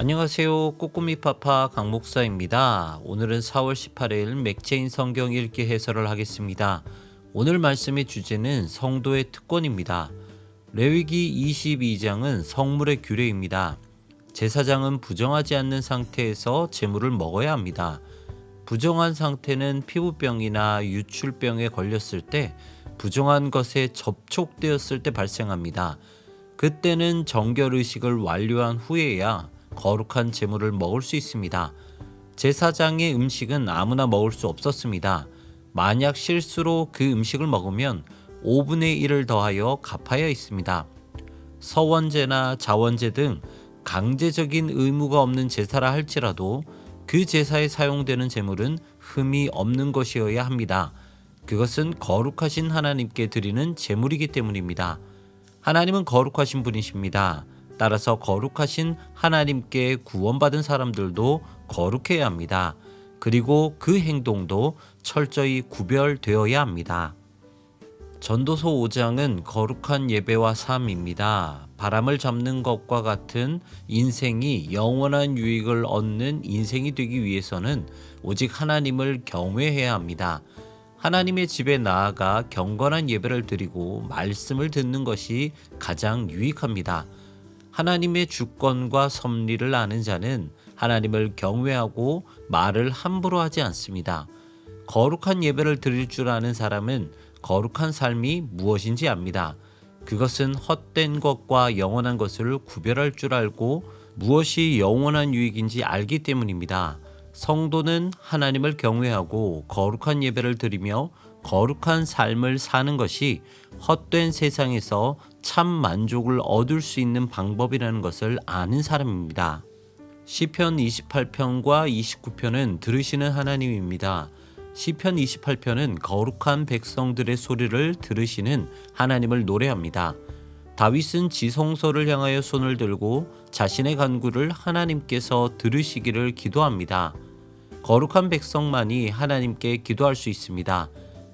안녕하세요. 꼬꼬미 파파 강 목사입니다. 오늘은 4월 18일 맥체인 성경 읽기 해설을 하겠습니다. 오늘 말씀의 주제는 성도의 특권입니다. 레위기 22장은 성물의 규례입니다. 제사장은 부정하지 않는 상태에서 제물을 먹어야 합니다. 부정한 상태는 피부병이나 유출병에 걸렸을 때 부정한 것에 접촉되었을 때 발생합니다. 그때는 정결 의식을 완료한 후에야 거룩한 제물을 먹을 수 있습니다. 제사장의 음식은 아무나 먹을 수 없었습니다. 만약 실수로 그 음식을 먹으면 5분의 1을 더하여 갚아야 했습니다. 서원제나 자원제 등 강제적인 의무가 없는 제사라 할지라도 그 제사에 사용되는 제물은 흠이 없는 것이어야 합니다. 그것은 거룩하신 하나님께 드리는 제물이기 때문입니다. 하나님은 거룩하신 분이십니다. 따라서 거룩하신 하나님께 구원받은 사람들도 거룩해야 합니다. 그리고 그 행동도 철저히 구별되어야 합니다. 전도서 5장은 거룩한 예배와 삶입니다. 바람을 잡는 것과 같은 인생이 영원한 유익을 얻는 인생이 되기 위해서는 오직 하나님을 경외해야 합니다. 하나님의 집에 나아가 경건한 예배를 드리고 말씀을 듣는 것이 가장 유익합니다. 하나님의 주권과 섭리를 아는 자는 하나님을 경외하고 말을 함부로 하지 않습니다. 거룩한 예배를 드릴 줄 아는 사람은 거룩한 삶이 무엇인지 압니다. 그것은 헛된 것과 영원한 것을 구별할 줄 알고 무엇이 영원한 유익인지 알기 때문입니다. 성도는 하나님을 경외하고 거룩한 예배를 드리며 거룩한 삶을 사는 것이 헛된 세상에서 참 만족을 얻을 수 있는 방법이라는 것을 아는 사람입니다. 시편 28편과 29편은 들으시는 하나님입니다. 시편 28편은 거룩한 백성들의 소리를 들으시는 하나님을 노래합니다. 다윗은 지성소를 향하여 손을 들고 자신의 간구를 하나님께서 들으시기를 기도합니다. 거룩한 백성만이 하나님께 기도할 수 있습니다.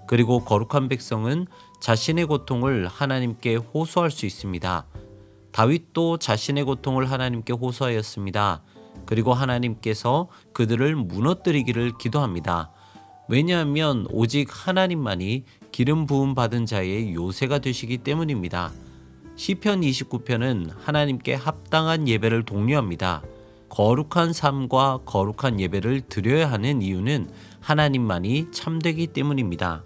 그리고 거룩한 백성은 자신의 고통을 하나님께 호소할 수 있습니다. 다윗도 자신의 고통을 하나님께 호소하였습니다. 그리고 하나님께서 그들을 무너뜨리기를 기도합니다. 왜냐하면 오직 하나님만이 기름 부음 받은 자의 요새가 되시기 때문입니다. 시편 29편은 하나님께 합당한 예배를 독려합니다. 거룩한 삶과 거룩한 예배를 드려야 하는 이유는 하나님만이 참되기 때문입니다.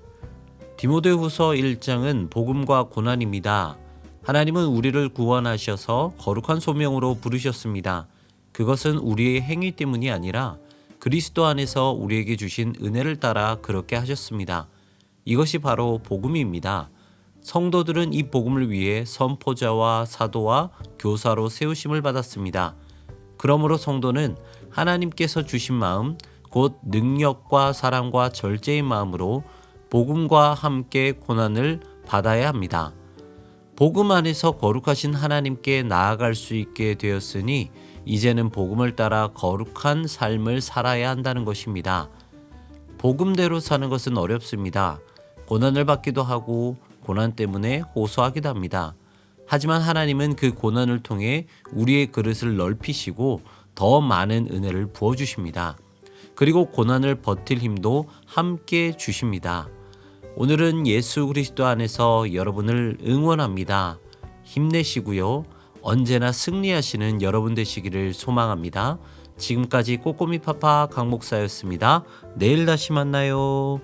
디모데후서 1장은 복음과 고난입니다. 하나님은 우리를 구원하셔서 거룩한 소명으로 부르셨습니다. 그것은 우리의 행위 때문이 아니라 그리스도 안에서 우리에게 주신 은혜를 따라 그렇게 하셨습니다. 이것이 바로 복음입니다. 성도들은 이 복음을 위해 선포자와 사도와 교사로 세우심을 받았습니다. 그러므로 성도는 하나님께서 주신 마음, 곧 능력과 사랑과 절제의 마음으로 복음과 함께 고난을 받아야 합니다. 복음 안에서 거룩하신 하나님께 나아갈 수 있게 되었으니 이제는 복음을 따라 거룩한 삶을 살아야 한다는 것입니다. 복음대로 사는 것은 어렵습니다. 고난을 받기도 하고 고난 때문에 호소하기도 합니다. 하지만 하나님은 그 고난을 통해 우리의 그릇을 넓히시고 더 많은 은혜를 부어주십니다. 그리고 고난을 버틸 힘도 함께 주십니다. 오늘은 예수 그리스도 안에서 여러분을 응원합니다. 힘내시고요. 언제나 승리하시는 여러분 되시기를 소망합니다. 지금까지 꼬꼬미 파파 강목사였습니다. 내일 다시 만나요.